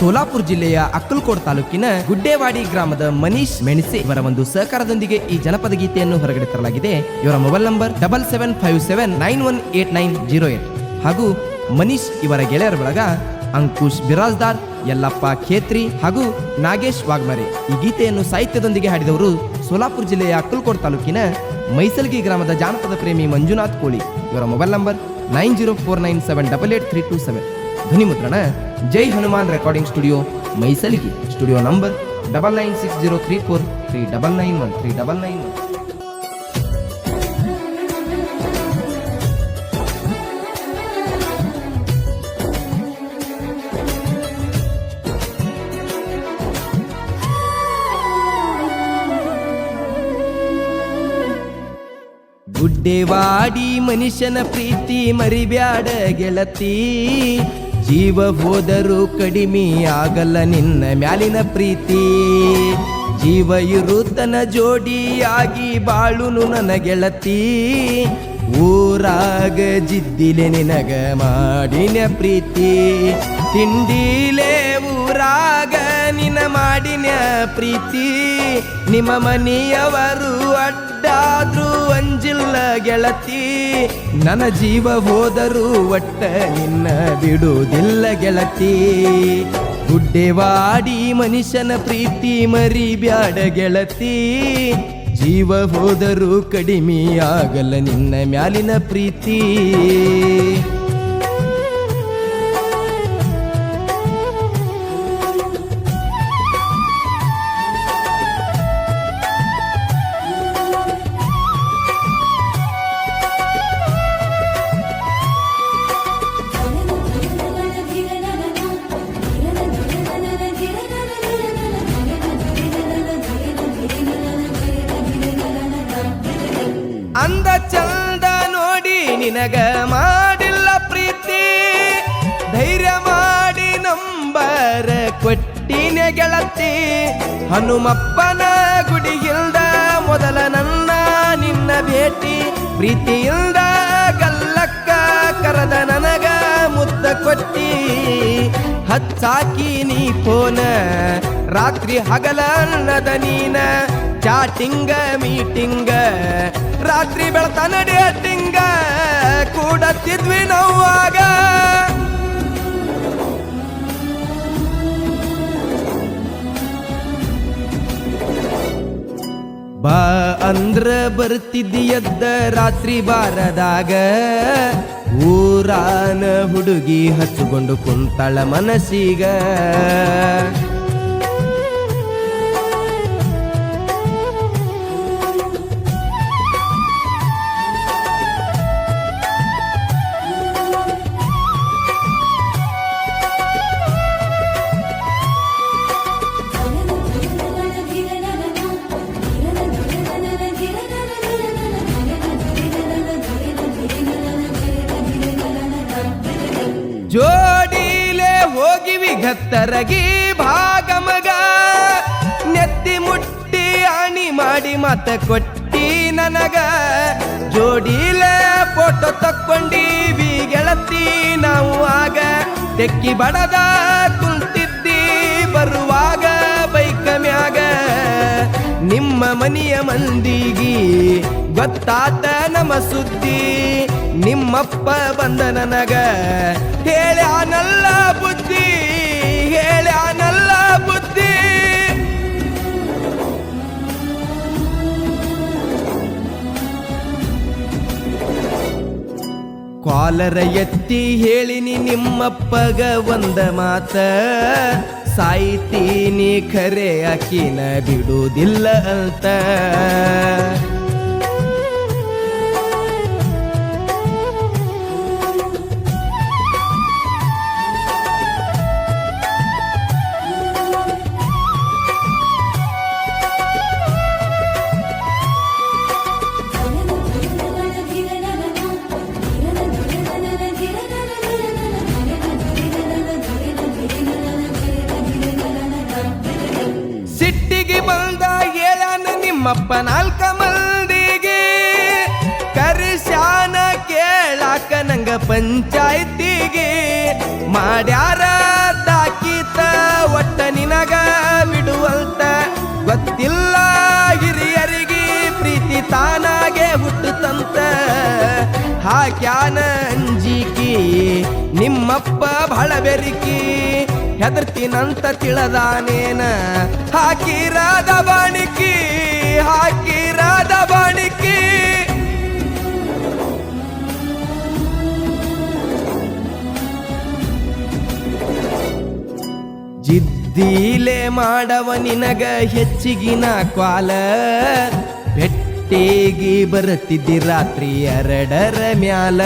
ಸೋಲಾಪುರ ಜಿಲ್ಲೆಯ ಅಕ್ಕಲ್ಕೋಟ್ ತಾಲೂಕಿನ ಗುಡ್ಡೇವಾಡಿ ಗ್ರಾಮದ ಮನೀಶ್ ಮೆಣಸೆ ಇವರ ಒಂದು ಸಹಕಾರದೊಂದಿಗೆ ಈ ಜನಪದ ಗೀತೆಯನ್ನು ಹೊರಗಡೆ ತರಲಾಗಿದೆ ಇವರ mobile number double seven five seven nine one eight nine zero eight. ಹಾಗೂ ಮನೀಶ್ ಇವರ ಗೆಳೆಯರ ಬಳಗ ಅಂಕುಶ್ ಬಿರಾಜ್ದಾರ್, ಯಲ್ಲಪ್ಪ ಖೇತ್ರಿ ಹಾಗೂ ನಾಗೇಶ್ ವಾಗ್ಮರೆ ಈ ಗೀತೆಯನ್ನು ಸಾಹಿತ್ಯದೊಂದಿಗೆ ಹಾಡಿದವರು ಸೋಲಾಪುರ ಜಿಲ್ಲೆಯ ಅಕ್ಕಲ್ಕೋಟ್ ತಾಲೂಕಿನ ಮೈಸಲ್ಗಿ ಗ್ರಾಮದ ಜಾನಪದ ಪ್ರೇಮಿ ಮಂಜುನಾಥ್ ಕೋಳಿ. ಇವರ mobile number nine zero four nine seven double eight three two seven. ಧ್ವನಿ ಮುದ್ರಣ Jai Hanuman recording studio ಮೈಸಲಿಗೆ. Studio number double nine six zero three four three double nine one three double nine one Guddewadi ಮನುಷ್ಯನ ಪ್ರೀತಿ ಮರಿಬ್ಯಾಡ ಗೆಳತಿ. ಜೀವ ಹೋದರೂ ಕಡಿಮೆ ಆಗಲ್ಲ ನಿನ್ನ ಮ್ಯಾಲಿನ ಪ್ರೀತಿ. ಜೀವ ಇರುತನ ಜೋಡಿಯಾಗಿ ಬಾಳುನು ನನ್ನ ಗೆಳತಿ. ಊರಾಗ ಜಿದ್ದಿಲೆ ನಿನಗ ಮಾಡಿನ ಪ್ರೀತಿ. ತಿಂಡಿಲೆ ಊರಾಗ ನಿನ ಮಾಡಿನ ಪ್ರೀತಿ. ನಿಮ್ಮ ಮನೆಯವರು ಅಡ್ಡಾದ್ರೂ ಅಂಜಿಲ್ಲ ಗೆಳತಿ. ನನ್ನ ಜೀವ ಹೋದರೂ ಒಟ್ಟ ನಿನ್ನ ಬಿಡುವುದಿಲ್ಲ ಗೆಳತಿ. ಗುಡ್ಡೆವಾಡಿ ಮನುಷ್ಯನ ಪ್ರೀತಿ ಮರಿ ಬ್ಯಾಡ ಗೆಳತಿ. ಜೀವ ಹೋದರೂ ಕಡಿಮೆ ಆಗಲ್ಲ ನಿನ್ನ ಮ್ಯಾಲಿನ ಪ್ರೀತಿ. ಅಂದ ಚಂದ ನೋಡಿ ನಿನಗ ಮಾಡಿಲ್ಲ ಪ್ರೀತಿ. ಧೈರ್ಯ ಮಾಡಿ ನಂಬರ ಕೊಟ್ಟಿನ ಗೆಳತಿ. ಹನುಮಪ್ಪನ ಗುಡಿಗಿಲ್ದ ಮೊದಲ ನನ್ನ ನಿನ್ನ ಭೇಟಿ. ಪ್ರೀತಿಯಿಂದ ಗಲ್ಲಕ್ಕ ಕರೆದ ನನಗ ಮುದ್ದ ಕೊಟ್ಟಿ. ಹಚ್ಚಾಕಿ ನೀ ಫೋನ, ರಾತ್ರಿ ಹಗಲ ಅನ್ನದ ನೀನ. ಚಾಟಿಂಗ, ಮೀಟಿಂಗ ರಾತ್ರಿ ತಿಂಗ ಕೂಡ ಕೂಡತ್ತಿದ್ವಿ ನೋವಾಗ ಬಾ ಅಂದ್ರ ಬರ್ತಿದ್ದಿಯದ್ದ ರಾತ್ರಿ ಬಾರದಾಗ ಊರಾನ ಹುಡುಗಿ ಹಚ್ಚಿಕೊಂಡು ಕುಂತಳ ಮನಸ್ಸಿಗ. ಜೋಡಿಲೆ ಹೋಗಿವಿ ಗತ್ತರಗಿ ಭಾಗಮಗ. ನೆತ್ತಿ ಮುಟ್ಟಿ ಆಣಿ ಮಾಡಿ ಮತ ಕೊಟ್ಟಿ ನನಗ. ಜೋಡಿಲೆ ಫೋಟೋ ತಕ್ಕೊಂಡೀವಿ ಗೆಳತಿ ನಾವು ಆಗ. ತೆಕ್ಕಿ ಬಡದ ಕುಂತಿದ್ದಿ ಬರುವಾಗ ಬೈಕ ಮ್ಯಾಗ. ನಿಮ್ಮ ಮನೆಯ ಮಂದಿಗಿ ಗೊತ್ತಾತ ನಮ್ಮ ಸುದ್ದಿ. ನಿಮ್ಮಪ್ಪ ಬಂದ ನನಗ. ಹೇಳ್ಯಾನಲ್ಲ ಬುದ್ಧಿ ಹೇಳ್ಯಾನಲ್ಲ ಬುದ್ಧಿ. ಕಾಲರ ಎತ್ತಿ ಹೇಳಿನಿ ನಿಮ್ಮಪ್ಪಗ ಒಂದ ಮಾತ. ಸಾಯ್ತೀನಿ ಖರೆ ಅಕಿನ ಬಿಡುವುದಿಲ್ಲ ಅಂತ. ತಿಮ್ಮಪ್ಪ ನಾಲ್ಕ ಮಂದಿಗೆ ಕರಿಶಾನ ಕೇಳಾಕ ನಂಗ ಪಂಚಾಯತಿಗೆ ಮಾಡ್ಯಾರ ತಾಕೀತ ಒಟ್ಟ ನಿನಗ ಬಿಡುವಂತ ಗೊತ್ತಿಲ್ಲ ಹಿರಿಯರಿಗೆ ಪ್ರೀತಿ ತಾನಾಗೆ ಹುಟ್ಟುತ್ತಂತ. ಹಾಕ್ಯಾನ ಅಂಜಿಕಿ ನಿಮ್ಮಪ್ಪ ಬಹಳ ಬೆರಿಕಿ. ಹೆದರ್ತಿನಂತ ಹಾಕಿ ಹಾಕಿರದ ಬಾಣಿಕೀ. ಹಾಕಿರಾದ ಬಾಣಿಕಿ. ಜಿದ್ದೀಲೆ ಮಾಡವ ನಿನಗ ಹೆಚ್ಚಿಗಿನ ಕ್ವಾಲ ಬೆಟ್ಟೇಗಿ ಬರುತ್ತಿದ್ದಿ ರಾತ್ರಿ ಎರಡರ ಮ್ಯಾಲ.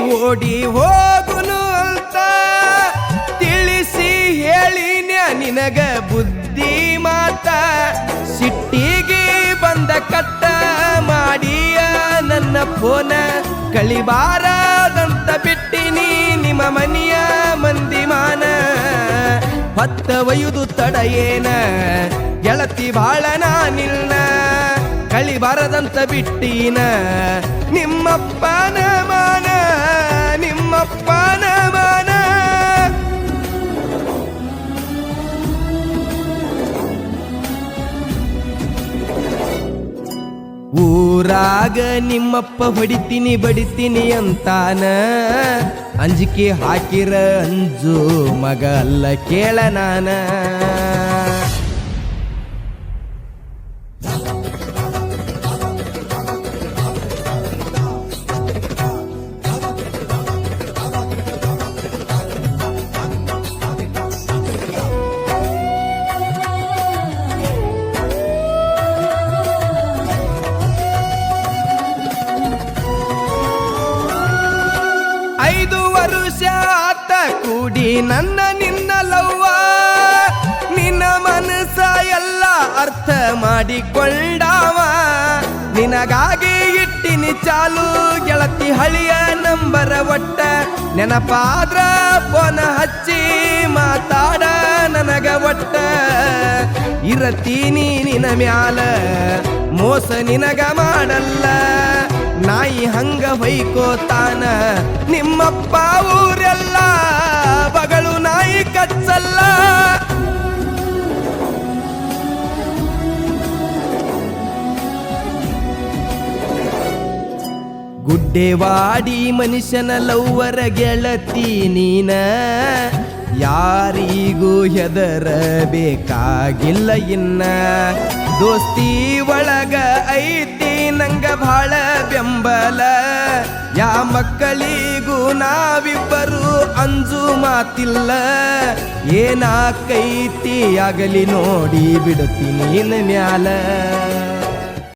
ಓಡಿ ಹೋಗುನು ಅಂತ ತಿಳಿಸಿ ಹೇಳಿನ ನಿನಗ ಬುದ್ಧಿ ಮಾತ. ಸಿಟ್ಟಿಗೆ ಬಂದ ಕಟ್ಟ ಮಾಡಿಯ ನನ್ನ ಫೋನ ಕಳಿಬಾರದಂತ ಬಿಟ್ಟಿನಿ ನಿಮ್ಮ ಮನೆಯ ಮಂದಿ ಮಾನ ಹೊತ್ತ ಒಯ್ಯುದು ತಡ ಏನ? ಗೆಳತಿ ಬಾಳ ನಾನಿಲ್ಲ ಕಳಿಬಾರದಂತ ಬಿಟ್ಟಿನ? ನಿಮ್ಮಪ್ಪನ ಮಾನ? ಊರಾಗ ನಿಮ್ಮಪ್ಪ ಹೊಡಿತೀನಿ ಬಡಿತೀನಿ ಅಂತಾನ. ಅಂಜಿಕೆ ಹಾಕಿರ ಅಂಜು ಮಗ ಅಲ್ಲ ಕೇಳ ನಾನ. ನನ್ನ ನಿನ್ನ ಲವ್ವ, ನಿನ್ನ ಮನಸ ಎಲ್ಲ ಅರ್ಥ ಮಾಡಿಕೊಂಡಾವ. ನಿನಗಾಗಿ ಇಟ್ಟಿನಿ ಚಾಲು, ಗೆಳತಿ ಹಳಿಯ ನಂಬರ ಒಟ್ಟ. ನೆನಪಾದ್ರ ಫೋನ ಹಚ್ಚಿ ಮಾತಾಡ ನನಗ ಒಟ್ಟ. ಇರತೀನಿ ನಿನ ಮ್ಯಾಲ, ಮೋಸ ನಿನಗ ಮಾಡಲ್ಲ. ನಾಯಿ ಹಂಗ ಹೊಯ್ಕೋತಾನ, ನಿಮ್ಮಪ್ಪ ಊರೆಲ್ಲ ಕಚ್ಚಲ್ಲ ಗುಡ್ಡೆವಾಡಿ ಮನುಷ್ಯನ ಲವ್ವರ ಗೆಳತಿ ನೀನ. ಯಾರಿಗೂ ಹೆದರಬೇಕಾಗಿಲ್ಲ ಇನ್ನ. ದೋಸ್ತಿ ಒಳಗ ಐತಿ ನಂಗ ಬಹಳ ಬೆಂಬಲ. ಯಾ ಮಕ್ಕಳಿಗೂ ನಾವಿಬ್ಬರು ಅಂಜು ಮಾತಿಲ್ಲ. ಏನಾಕೈತಿ ಆಗಲಿ ನೋಡಿ ಬಿಡುತ್ತೀನಿ ಮ್ಯಾಲ.